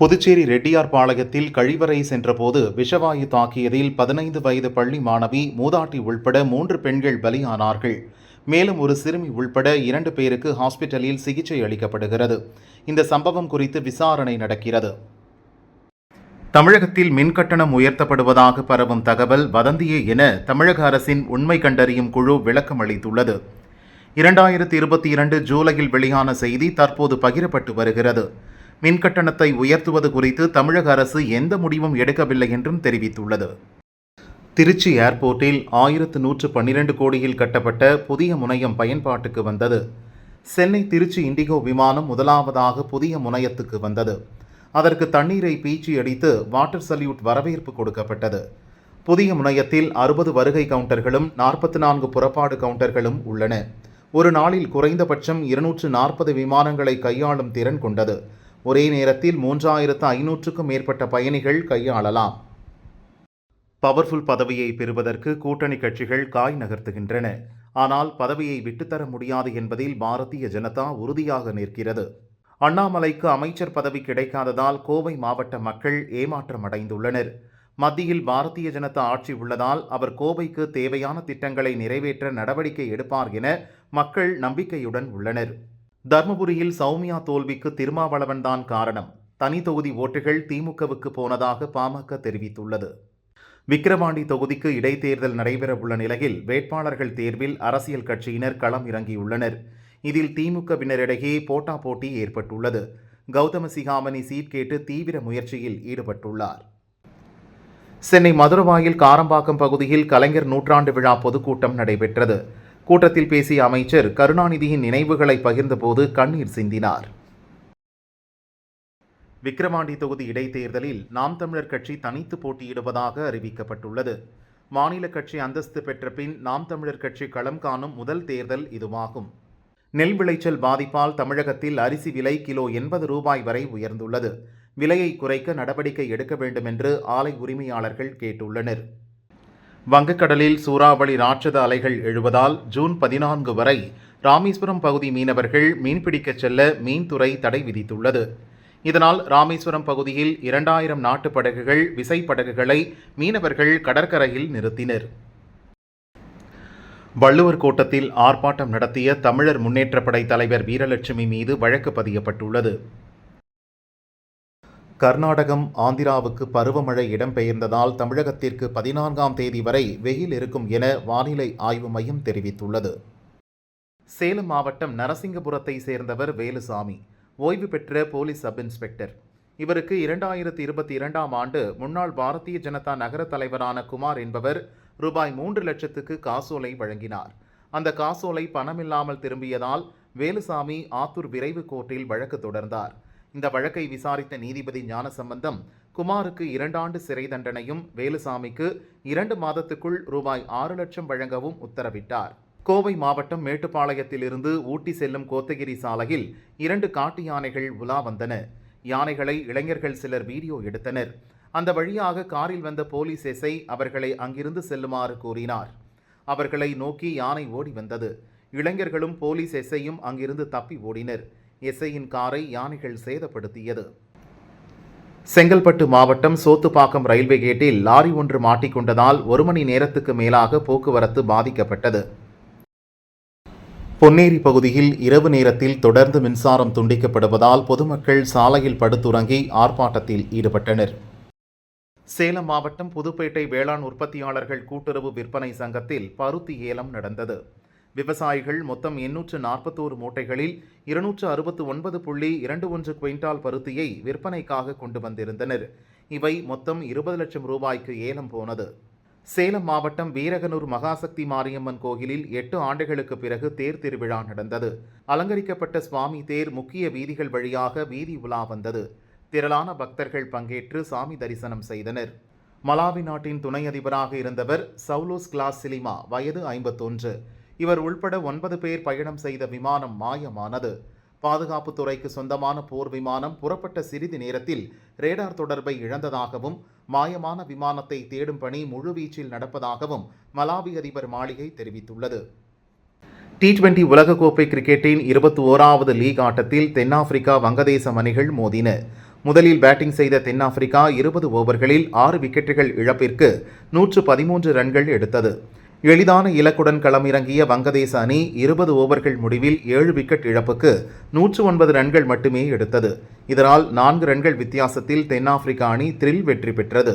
புதுச்சேரி ரெட்டியார் பாளையத்தில் கழிவறை சென்றபோது விஷவாயு தாக்கியதில் பதினைந்து வயது பள்ளி மாணவி மூதாட்டி உள்பட மூன்று பெண்கள் பலியானார்கள். மேலும் ஒரு சிறுமி உள்பட இரண்டு பேருக்கு ஹாஸ்பிட்டலில் சிகிச்சை அளிக்கப்படுகிறது. இந்த சம்பவம் குறித்து விசாரணை நடக்கிறது. தமிழகத்தில் மின்கட்டணம் உயர்த்தப்படுவதாக பரவும் தகவல் வதந்தியே என தமிழக அரசின் உண்மை கண்டறியும் குழு விளக்கம் அளித்துள்ளது. இரண்டாயிரத்தி இருபத்தி இரண்டு ஜூலையில் வெளியான செய்தி தற்போது பகிரப்பட்டு வருகிறது. மின்கட்டணத்தை உயர்த்துவது குறித்து தமிழக அரசு எந்த முடிவும் எடுக்கவில்லை என்றும் தெரிவித்துள்ளது. திருச்சி ஏர்போர்ட்டில் ஆயிரத்து நூற்று பன்னிரண்டு கோடியில் கட்டப்பட்ட புதிய முனையம் பயன்பாட்டுக்கு வந்தது. சென்னை திருச்சி இண்டிகோ விமானம் முதலாவதாக புதிய முனையத்துக்கு வந்தது. அதற்கு தண்ணீரை பீச்சி அடித்து வாட்டர் சல்யூட் வரவேற்பு கொடுக்கப்பட்டது. புதிய முனையத்தில் அறுபது வருகை கவுண்டர்களும் நாற்பத்தி நான்கு புறப்பாடு கவுண்டர்களும் உள்ளன. ஒரு நாளில் குறைந்தபட்சம் இருநூற்று நாற்பது விமானங்களை கையாளும் திறன் கொண்டது. ஒரே நேரத்தில் மூன்றாயிரத்து ஐநூற்றுக்கும் மேற்பட்ட பயணிகள் கையாளலாம். பவர்ஃபுல் பதவியை பெறுவதற்கு கூட்டணி கட்சிகள் காய் நகர்த்துகின்றன. ஆனால் பதவியை விட்டுத்தர முடியாது என்பதில் பாரதிய ஜனதா உறுதியாக நிற்கிறது. அண்ணாமலைக்கு அமைச்சர் பதவி கிடைக்காததால் கோவை மாவட்ட மக்கள் ஏமாற்றம் அடைந்துள்ளனர். மத்தியில் பாரதிய ஜனதா ஆட்சி உள்ளதால் அவர் கோவைக்கு தேவையான திட்டங்களை நிறைவேற்ற நடவடிக்கை எடுப்பார் என மக்கள் நம்பிக்கையுடன் உள்ளனர். தர்மபுரியில் சௌமியா தோல்விக்கு திருமாவளவன் தான் காரணம். தனி தொகுதி ஓட்டுகள் திமுகவுக்கு போனதாக பாமக தெரிவித்துள்ளது. விக்கிரவாண்டி தொகுதிக்கு இடைத்தேர்தல் நடைபெறவுள்ள நிலையில் வேட்பாளர்கள் தேர்வில் அரசியல் கட்சியினர் களம் இறங்கியுள்ளனர். இதில் திமுகவினரிடையே போட்டா போட்டி ஏற்பட்டுள்ளது. கௌதம சிகாமணி சீட் கேட்டு தீவிர முயற்சியில் ஈடுபட்டுள்ளார். சென்னை மதுரவாயில் காரம்பாக்கம் பகுதியில் கலைஞர் நூற்றாண்டு விழா பொதுக்கூட்டம் நடைபெற்றது. கூட்டத்தில் பேசிய அமைச்சர் கருணாநிதியின் நினைவுகளை பகிர்ந்தபோது கண்ணீர் சிந்தினார். விக்கிரவாண்டி தொகுதி இடைத்தேர்தலில் நாம் தமிழர் கட்சி தனித்து போட்டியிடுவதாக அறிவிக்கப்பட்டுள்ளது. மாநில கட்சி அந்தஸ்து பெற்ற பின் நாம் தமிழர் கட்சி களம் காணும் முதல் தேர்தல் இதுவாகும். நெல் விளைச்சல் பாதிப்பால் தமிழகத்தில் அரிசி விலை கிலோ எண்பது ரூபாய் வரை உயர்ந்துள்ளது. விலையை குறைக்க நடவடிக்கை எடுக்க வேண்டும் என்று ஆலை உரிமையாளர்கள் கேட்டுள்ளனர். வங்கக்கடலில் சூறாவளி ராட்சத அலைகள் எழுவதால் ஜூன் பதினான்கு வரை ராமேஸ்வரம் பகுதி மீனவர்கள் மீன்பிடிக்கச் செல்ல மீன்துறை தடை விதித்துள்ளது. இதனால் ராமேஸ்வரம் பகுதியில் இரண்டாயிரம் நாட்டு படகுகள் விசைப்படகுகளை மீனவர்கள் கடற்கரையில் நிறுத்தினர். வள்ளுவர் கோட்டத்தில் ஆர்ப்பாட்டம் நடத்திய தமிழர் முன்னேற்றப் படை தலைவர் வீரலட்சுமி மீது வழக்கு பதியப்பட்டுள்ளது. கர்நாடகம் ஆந்திராவுக்கு பருவமழை இடம்பெயர்ந்ததால் தமிழகத்திற்கு பதினான்காம் தேதி வரை வெயில் இருக்கும் என வானிலை ஆய்வு மையம் தெரிவித்துள்ளது. சேலம் மாவட்டம் நரசிங்கபுரத்தை சேர்ந்தவர் வேலுசாமி ஓய்வு பெற்ற போலீஸ் சப் இன்ஸ்பெக்டர். இவருக்கு இரண்டாயிரத்தி இருபத்தி இரண்டாம் ஆண்டு முன்னாள் பாரதிய ஜனதா நகர தலைவரான குமார் என்பவர் ரூபாய் மூன்று லட்சத்துக்கு காசோலை வழங்கினார். அந்த காசோலை பணமில்லாமல் திரும்பியதால் வேலுசாமி ஆத்தூர் விரைவு கோர்ட்டில் வழக்கு தொடர்ந்தார். இந்த வழக்கை விசாரித்த நீதிபதி ஞானசம்பந்தம் குமாருக்கு இரண்டாண்டு சிறை தண்டனையும் வேலுசாமிக்கு இரண்டு மாதத்துக்குள் ரூபாய் ஆறு லட்சம் வழங்கவும் உத்தரவிட்டார். கோவை மாவட்டம் மேட்டுப்பாளையத்திலிருந்து ஊட்டி செல்லும் கோத்தகிரி சாலையில் இரண்டு காட்டு யானைகள் உலா வந்தன. யானைகளை இளைஞர்கள் சிலர் வீடியோ எடுத்தனர். அந்த வழியாக காரில் வந்த போலீஸ் எஸ்ஐ அவர்களை அங்கிருந்து செல்லுமாறு கூறினார் அவர்களை நோக்கி யானை ஓடி வந்தது. இளைஞர்களும் போலீஸ் எஸ்ஐயும் அங்கிருந்து தப்பி ஓடினர். எஸ்ஐயின் காரை யானைகள் சேதப்படுத்தியது. செங்கல்பட்டு மாவட்டம் சோத்துப்பாக்கம் ரயில்வே கேட்டில் லாரி ஒன்று மாட்டிக்கொண்டதால் ஒரு மணி நேரத்துக்கு மேலாக போக்குவரத்து பாதிக்கப்பட்டது. பொன்னேரி பகுதியில் இரவு நேரத்தில் தொடர்ந்து மின்சாரம் துண்டிக்கப்படுவதால் பொதுமக்கள் சாலையில் படுத்துறங்கி ஆர்ப்பாட்டத்தில் ஈடுபட்டனர். சேலம் மாவட்டம் புதுப்பேட்டை வேளாண் உற்பத்தியாளர்கள் கூட்டுறவு விற்பனை சங்கத்தில் பருத்தி ஏலம் நடந்தது. விவசாயிகள் மொத்தம் எண்ணூற்று நாற்பத்தோரு மூட்டைகளில் இருநூற்று அறுபத்து ஒன்பது புள்ளி இரண்டு ஒன்று குவிண்டால் பருத்தியை விற்பனைக்காக கொண்டு வந்திருந்தனர். இவை மொத்தம் இருபது லட்சம் ரூபாய்க்கு ஏலம் போனது. சேலம் மாவட்டம் வீரகனூர் மகாசக்தி மாரியம்மன் கோயிலில் எட்டு ஆண்டுகளுக்கு பிறகு தேர் திருவிழா நடந்தது. அலங்கரிக்கப்பட்ட சுவாமி தேர் முக்கிய வீதிகள் வழியாக வீதி உலா வந்தது. திரளான பக்தர்கள் பங்கேற்று சாமி தரிசனம் செய்தனர். மலாவி நாட்டின் துணை அதிபராக இருந்தவர் சவுலோஸ் கிளாஸ் சிலிமா வயது ஐம்பத்தொன்று. இவர் உள்பட ஒன்பது பேர் பயணம் செய்த விமானம் மாயமானது. பாதுகாப்புத்துறைக்கு சொந்தமான போர் விமானம் புறப்பட்ட சிறிது நேரத்தில் ரேடார் தொடர்பை இழந்ததாகவும் மாயமான விமானத்தை தேடும் பணி முழுவீச்சில் நடப்பதாகவும் மலாவி அதிபர் மாளிகை தெரிவித்துள்ளது. டி டுவெண்டி உலகக்கோப்பை கிரிக்கெட்டின் இருபத்தி ஓராவது லீக் ஆட்டத்தில் தென்னாப்பிரிக்கா வங்கதேசம் அணிகள் மோதின. முதலில் பேட்டிங் செய்த தென்னாப்பிரிக்கா இருபது ஓவர்களில் ஆறு விக்கெட்டுகள் இழப்பிற்கு நூற்று பதிமூன்று ரன்கள் எடுத்தது. எளிதான இலக்குடன் களமிறங்கிய வங்கதேச அணி இருபது ஓவர்கள் முடிவில் ஏழு விக்கெட் இழப்புக்கு நூற்று ஒன்பது ரன்கள் மட்டுமே எடுத்தது. இதனால் நான்கு ரன்கள் வித்தியாசத்தில் தென்னாப்பிரிக்கா அணி த்ரில் வெற்றி பெற்றது.